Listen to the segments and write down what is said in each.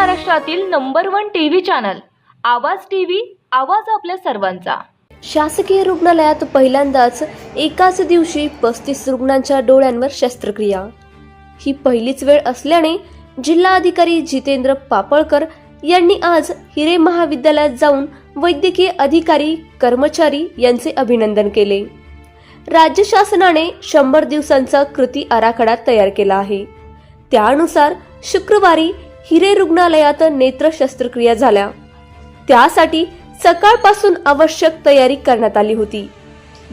महाराष्ट्रातील number one TV channel Awaaz TV Awaaz आपल्या सर्वांचा. शासकीय रुग्णालयात पहिल्यांदाच एकाच दिवशी पस्तीस रुग्णांच्या डोळ्यांवर शस्त्रक्रिया. ही पहिलीच वेळ असल्याने जिल्हा अधिकारी जितेंद्र पापळकर यांनी आज हिरे महाविद्यालयात जाऊन वैद्यकीय अधिकारी कर्मचारी यांचे अभिनंदन केले. राज्य शासनाने शंभर दिवसांचा कृती आराखडा तयार केला आहे. त्यानुसार शुक्रवारी हिरे रुग्णालयात नेत्र शस्त्रक्रिया झाल्या. त्यासाठी सकाळपासून आवश्यक तयारी करण्यात आली होती.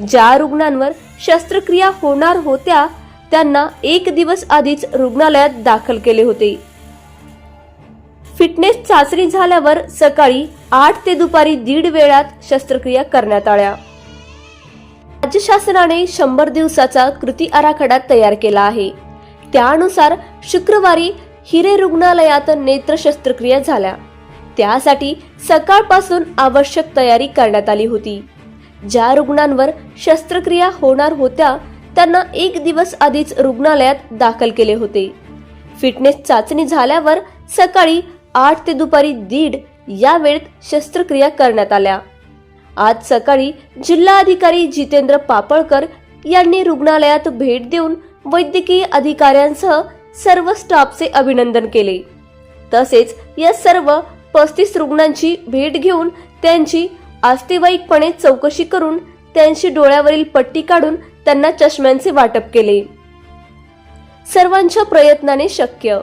ज्या रुग्णांवर शस्त्रक्रिया होणार होत्या त्यांना एक दिवस आधीच रुग्णालयात दाखल केले होते. फिटनेस चाचणी झाल्यावर सकाळी आठ ते दुपारी दीड वेळात शस्त्रक्रिया करण्यात आल्या. राज्य शासनाने शंभर दिवसाचा कृती आराखडा तयार केला आहे. त्यानुसार शुक्रवारी हिरे रुग्णालयात नेत्र शस्त्रक्रिया झाल्या. त्यासाठी सकाळपासून आवश्यक तयारी करण्यात आली होती. ज्या रुग्णांवर शस्त्रक्रिया होणार होत्या त्यांना एक दिवस आधीच रुग्णालयात दाखल केले होते. फिटनेस चाचणी झाल्यावर सकाळी आठ ते दुपारी दीड या वेळेत शस्त्रक्रिया करण्यात आल्या. आज सकाळी जिल्हा अधिकारी जितेंद्र पापळकर यांनी रुग्णालयात भेट देऊन वैद्यकीय अधिकाऱ्यांसह सर्व स्टाफचे अभिनंदन केले. तसेच या सर्व पस्तीस रुग्णांची भेट घेऊन त्यांची आस्तेवाईकपणे चौकशी करून त्यांची डोळ्यावरील पट्टी काढून त्यांना चष्म्यांचे वाटप केले. सर्वांच्या प्रयत्नाने शक्य.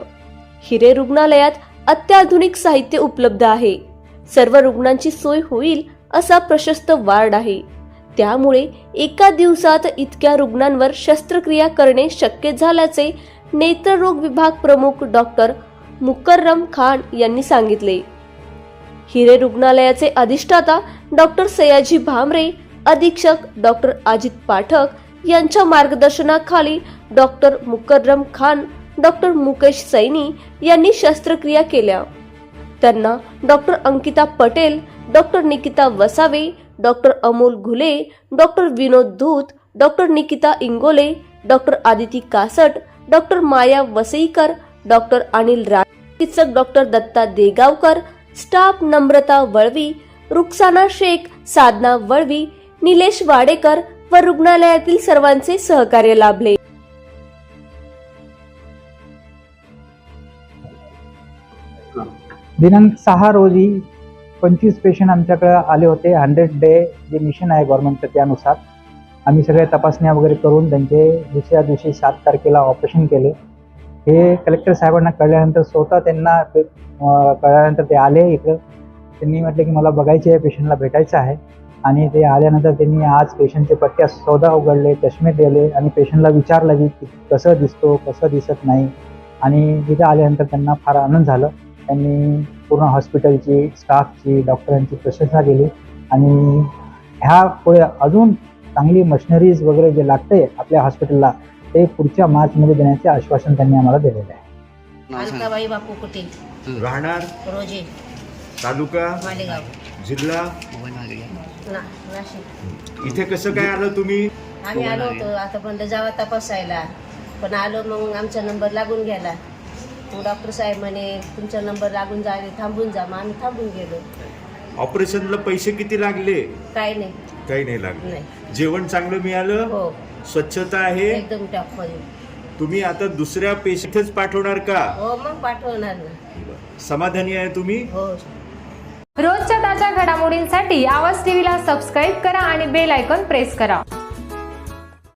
हिरे रुग्णालयात अत्याधुनिक साहित्य उपलब्ध आहे. सर्व रुग्णांची सोय होईल असा प्रशस्त वार्ड आहे. त्यामुळे एका दिवसात इतक्या रुग्णांवर शस्त्रक्रिया करणे शक्य झाल्याचे नेत्ररोग विभाग प्रमुख डॉक्टर मुकर्रम खान यांनी सांगितले. हिरे रुग्णालयाचे अधिष्ठाता डॉक्टर सयाजी भामरे अधीक्षक डॉक्टर अजित पाठक यांच्या मार्गदर्शनाखाली डॉक्टर मुकर्रम खान डॉक्टर मुकेश सैनी यांनी शस्त्रक्रिया केल्या. त्यांना doctor Ankita Patel doctor Nikita Vasave doctor Amol Ghule doctor Vinod Dhoot doctor Nikita Ingole doctor Aditi Kasat doctor Maya Vasaikar doctor Anil Raj चिकित्सक डॉक्टर दत्ता देगावकर स्टाफ नम्रता वळवी रुक्साना शेख साधना वळवी निलेश वाडेकर व रुग्णालयातील सर्वांचे सहकार्य लाभले. दिनांक सहा रोजी पंचवीस पेशंट आमच्याकडे आले होते. हंड्रेड डे जे मिशन आहे गव्हर्नमेंटचं त्यानुसार. आम्ही सगळ्या तपासण्या वगैरे करून त्यांचे दुसऱ्या दिवशी सात तारखेला ऑपरेशन केले. हे कलेक्टर साहेबांना कळल्यानंतर स्वतः त्यांना ते, कळल्यानंतर ते आले इकडं. त्यांनी म्हटलं की मला बघायचे आहे पेशंटला भेटायचं आहे. आणि ते आल्यानंतर त्यांनी आज पेशंटचे पट्ट्या सौदा उघडले चष्मे दिले आणि पेशंटला विचारलं की की कसं दिसतो कसं दिसत नाही. आणि तिथे आल्यानंतर त्यांना फार आनंद झालं. त्यांनी पूर्ण हॉस्पिटलची स्टाफची डॉक्टरांची प्रशंसा केली. आणि ह्या पुढे अजून चांगली मशिनरीज वगैरे जे लागते आपल्या हॉस्पिटलला ते पुढच्या मार्चमध्ये देण्याचे आश्वासन त्यांनी आम्हाला दिलेलं आहे. अलकाबाई बापू राहणार? रोजे. तालुका? मालेगाव. जिल्हा? ना नाशिक. इथे कसं काय आलं तुम्ही? आम्ही आलो होतो आता पण जावा तपासायला. पण आलो मग आमचा नंबर लागून गेला. मग डॉक्टर साहेब म्हणे तुमचा नंबर लागून जावे थांबून जा. मग आम्ही थांबून गेलो. ऑपरेशनला पैसे किती लागले? काय नाही. काही नाही लागले. जेवण चांगलं मिळालं हो. स्वच्छता आहे. एकदम टॉपमध्ये. तुम्ही आता दुसऱ्या पेशंटच पाठवणार का? हो मग पाठवणार समाधानी आहे तुम्ही? हो. रोजच्या ताज्या घडामोडींसाठी आवाज टीव्हीला सबस्क्राईब करा आणि बेल आयकॉन प्रेस करा.